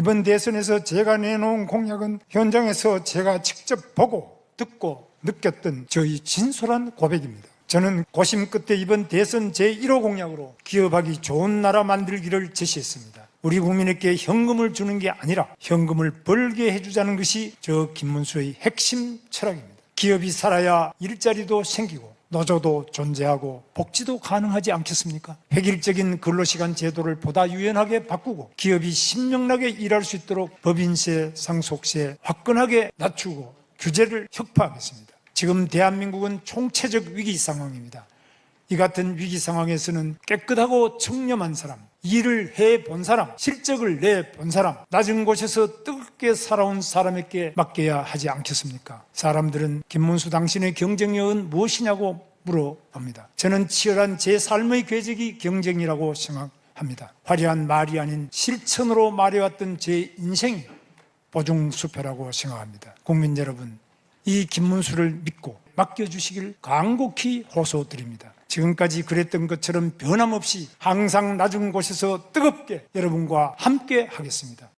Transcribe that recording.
이번 대선에서 제가 내놓은 공약은 현장에서 제가 직접 보고 듣고 느꼈던 저희 진솔한 고백입니다. 저는 고심 끝에 이번 대선 제1호 공약으로 기업하기 좋은 나라 만들기를 제시했습니다. 우리 국민에게 현금을 주는 게 아니라 현금을 벌게 해주자는 것이 저 김문수의 핵심 철학입니다. 기업이 살아야 일자리도 생기고 노조도 존재하고 복지도 가능하지 않겠습니까? 획일적인 근로시간 제도를 보다 유연하게 바꾸고 기업이 신명나게 일할 수 있도록 법인세, 상속세 화끈하게 낮추고 규제를 혁파하겠습니다. 지금 대한민국은 총체적 위기 상황입니다. 이 같은 위기 상황에서는 깨끗하고 청렴한 사람, 일을 해 본 사람, 실적을 내 본 사람, 낮은 곳에서 뜨 겁게 살아온 사람에게 맡겨야 하지 않겠습니까? 사람들은 김문수 당신의 경쟁력은 무엇이냐고 물어봅니다. 저는 치열한 제 삶의 궤적이 경쟁이라고 생각합니다. 화려한 말이 아닌 실천으로 말해왔던 제 인생이 보증수표라고 생각합니다. 국민 여러분, 이 김문수를 믿고 맡겨주시길 간곡히 호소드립니다. 지금까지 그랬던 것처럼 변함없이 항상 낮은 곳에서 뜨겁게 여러분과 함께 하겠습니다.